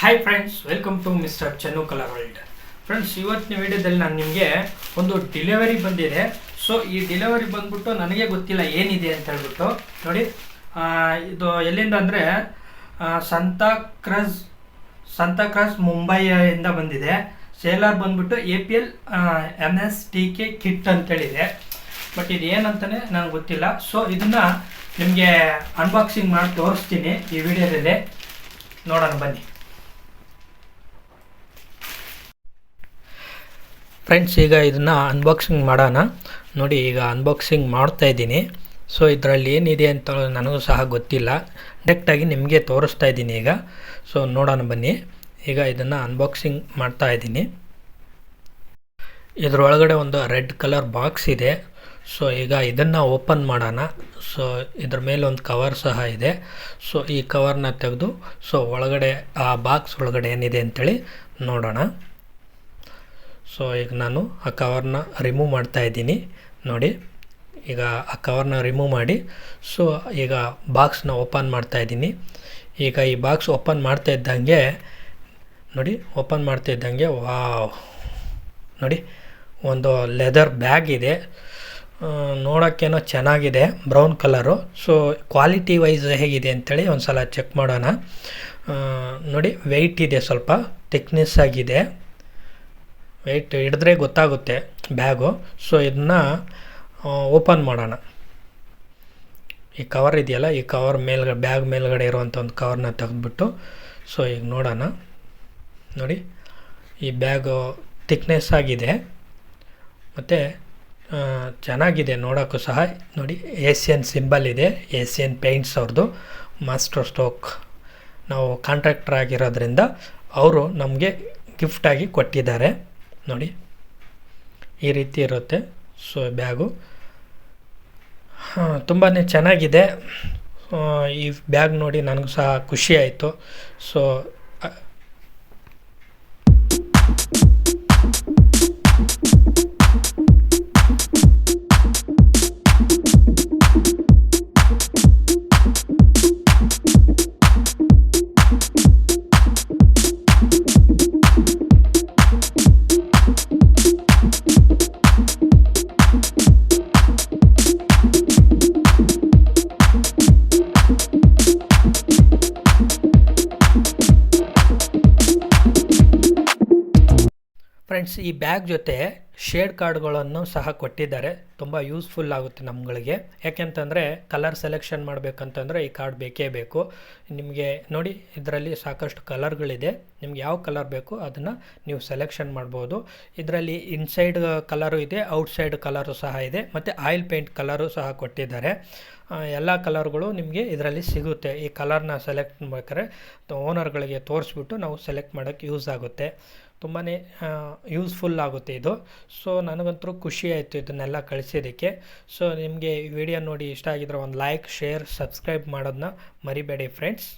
Hi friends welcome to mister Channu colour world friends ಇವತ್ತಿನ ವಿಡಿಯೋದಲ್ಲಿ ನಾನು ನಿಮಗೆ ಒಂದು ಡಿಲಿವರಿ ಬಂದಿದೆ. ಸೊ ಈ ಡಿಲಿವರಿ ಬಂದ್ಬಿಟ್ಟು ನನಗೆ ಗೊತ್ತಿಲ್ಲ ಏನಿದೆ ಅಂತ ಹೇಳ್ಬಿಟ್ಟು. ನೋಡಿ ಇದು ಎಲ್ಲಿಂದ ಅಂದರೆ ಸಂತಾ ಕ್ರಸ್ ಸಂತಾ ಮುಂಬೈಯಿಂದ ಬಂದಿದೆ. ಸೇಲರ್ ಬಂದ್ಬಿಟ್ಟು A P L M S T K kit ಅಂತೇಳಿದೆ but ಇದು ಏನಂತಲೇ ನನಗೆ ಗೊತ್ತಿಲ್ಲ. ಸೊ ಇದನ್ನು ನಿಮಗೆ ಅನ್ಬಾಕ್ಸಿಂಗ್ ಮಾಡಿ ತೋರಿಸ್ತೀನಿ ಈ ವಿಡಿಯೋದಲ್ಲಿ. ನೋಡೋಣ, ಬನ್ನಿ. ಫ್ರೆಂಡ್ಸ್ ಈಗ ಇದನ್ನು ಅನ್ಬಾಕ್ಸಿಂಗ್ ಮಾಡೋಣ. ನೋಡಿ, ಈಗ ಅನ್ಬಾಕ್ಸಿಂಗ್ ಮಾಡ್ತಾ ಇದ್ದೀನಿ. ಸೊ ಇದರಲ್ಲಿ ಏನಿದೆ ಅಂತ ನನಗೂ ಸಹ ಗೊತ್ತಿಲ್ಲ. ಡೈರೆಕ್ಟಾಗಿ ನಿಮಗೆ ತೋರಿಸ್ತಾ ಇದ್ದೀನಿ ಈಗ. ಸೊ ನೋಡೋಣ ಬನ್ನಿ. ಈಗ ಇದನ್ನು ಅನ್ಬಾಕ್ಸಿಂಗ್ ಮಾಡ್ತಾ ಇದ್ದೀನಿ. ಇದರೊಳಗಡೆ ಒಂದು ರೆಡ್ ಕಲರ್ ಬಾಕ್ಸ್ ಇದೆ. ಸೊ ಈಗ ಇದನ್ನು ಓಪನ್ ಮಾಡೋಣ. ಸೊ ಇದ್ರ ಮೇಲೆ ಒಂದು ಕವರ್ ಸಹ ಇದೆ. ಸೊ ಈ ಕವರ್ನ ತೆಗೆದು ಸೊ ಒಳಗಡೆ, ಆ ಬಾಕ್ಸ್ ಒಳಗಡೆ ಏನಿದೆ ಅಂತೇಳಿ ನೋಡೋಣ. ಸೊ ಈಗ ನಾನು ಆ ಕವರ್ನ ರಿಮೂವ್ ಮಾಡ್ತಾ ಇದ್ದೀನಿ. ನೋಡಿ, ಈಗ ಆ ಕವರ್ನ ರಿಮೂವ್ ಮಾಡಿ ಸೊ ಈಗ ಬಾಕ್ಸ್ನ ಓಪನ್ ಮಾಡ್ತಾ ಇದ್ದೀನಿ. ಈಗ ಈ ಬಾಕ್ಸ್ ಓಪನ್ ಮಾಡ್ತಾ ಇದ್ದಂಗೆ, ನೋಡಿ ಓಪನ್ ಮಾಡ್ತಾ ಇದ್ದಂಗೆ ವಾವ್ ನೋಡಿ, ಒಂದು ಲೆದರ್ ಬ್ಯಾಗ್ ಇದೆ. ನೋಡೋಕ್ಕೇನೋ ಚೆನ್ನಾಗಿದೆ brown colour so quality wise ಹೇಗಿದೆ ಅಂತೇಳಿ ಒಂದು ಸಲ ಚೆಕ್ ಮಾಡೋಣ ನೋಡಿ ವೆಯ್ಟ್ ಇದೆ ಸ್ವಲ್ಪ ಥಿಕ್ನೆಸ್ ಆಗಿದೆ. ವೆಯ್ಟ್ ಹಿಡಿದ್ರೆ ಗೊತ್ತಾಗುತ್ತೆ ಬ್ಯಾಗು ಸೊ ಇದನ್ನ ಓಪನ್ ಮಾಡೋಣ. ಈ ಕವರ್ ಇದೆಯಲ್ಲ, ಈ ಕವರ್ ಮೇಲ್ಗಡೆ ಬ್ಯಾಗ್ ಮೇಲ್ಗಡೆ ಇರುವಂಥ ಒಂದು ಕವರ್ನ ತೆಗೆದ್ಬಿಟ್ಟು ಸೊ ಈಗ ನೋಡೋಣ. ನೋಡಿ, ಈ ಬ್ಯಾಗು ಥಿಕ್ನೆಸ್ ಆಗಿದೆ. ಮತ್ತು ಚೆನ್ನಾಗಿದೆ ನೋಡೋಕ್ಕೂ ಸಹ. ನೋಡಿ ಏಷ್ಯನ್ ಸಿಂಬಲ್ ಇದೆ ಏಷ್ಯನ್ ಪೇಂಟ್ಸ್ ಅವ್ರದ್ದು ಮಾಸ್ಟರ್ ಸ್ಟೋಕ್ ನಾವು ಕಾಂಟ್ರಾಕ್ಟರ್ ಆಗಿರೋದ್ರಿಂದ, ಅವರು ನಮಗೆ ಗಿಫ್ಟಾಗಿ ಕೊಟ್ಟಿದ್ದಾರೆ. ನೋಡಿ. ಈ ರೀತಿ ಇರುತ್ತೆ. So bag. ತುಂಬಾ ಚೆನ್ನಾಗಿದೆ. ಈ ಬ್ಯಾಗ್ ನೋಡಿ ನನಗೂ ಸಹ ಖುಷಿ ಆಯಿತು. ಸೊ ಫ್ರೆಂಡ್ಸ್ ಈ ಬ್ಯಾಗ್ ಜೊತೆ ಶೇಡ್ ಕಾರ್ಡ್ಗಳನ್ನು ಸಹ ಕೊಟ್ಟಿದ್ದಾರೆ. ತುಂಬ ಯೂಸ್ಫುಲ್ ಆಗುತ್ತೆ ನಮ್ಗಳಿಗೆ. ಯಾಕೆಂತಂದರೆ ಕಲರ್ ಸೆಲೆಕ್ಷನ್ ಮಾಡಬೇಕಂತಂದರೆ ಈ ಕಾರ್ಡ್ ಬೇಕೇ ಬೇಕು. ನಿಮಗೆ ನೋಡಿ, ಇದರಲ್ಲಿ ಸಾಕಷ್ಟು ಕಲರ್ಗಳಿದೆ ನಿಮ್ಗೆ ಯಾವ ಕಲರ್ ಬೇಕು ಅದನ್ನು ನೀವು ಸೆಲೆಕ್ಷನ್ ಮಾಡ್ಬೋದು. ಇದರಲ್ಲಿ ಇನ್ಸೈಡ್ ಕಲರು ಇದೆ ಔಟ್ಸೈಡ್ ಕಲರು ಸಹ ಇದೆ, ಮತ್ತು ಆಯಿಲ್ ಪೇಂಟ್ ಕಲರು ಸಹ ಕೊಟ್ಟಿದ್ದಾರೆ. ಎಲ್ಲ ಕಲರ್ಗಳು ನಿಮಗೆ ಇದರಲ್ಲಿ ಸಿಗುತ್ತೆ. ಈ ಕಲರ್ನ ಸೆಲೆಕ್ಟ್ ಮಾಡ್ಬೇಕಾದ್ರೆ ಓನರ್ಗಳಿಗೆ ತೋರಿಸ್ಬಿಟ್ಟು ನಾವು ಸೆಲೆಕ್ಟ್ ಮಾಡೋಕ್ಕೆ ಯೂಸ್ ಆಗುತ್ತೆ. ತುಂಬಾ ಯೂಸ್ಫುಲ್ ಆಗುತ್ತೆ ಇದು. ಸೊ ನನಗಂತೂ ಖುಷಿ ಆಯಿತು ಇದನ್ನೆಲ್ಲ ಕಳಿಸಿದ್ದಕ್ಕೆ. ಸೊ ನಿಮಗೆ ವಿಡಿಯೋ ನೋಡಿ ಇಷ್ಟ ಆಗಿದ್ರೆ ಒಂದು ಲೈಕ್ ಶೇರ್ ಸಬ್ಸ್ಕ್ರೈಬ್ ಮಾಡೋದನ್ನ ಮರಿಬೇಡಿ ಫ್ರೆಂಡ್ಸ್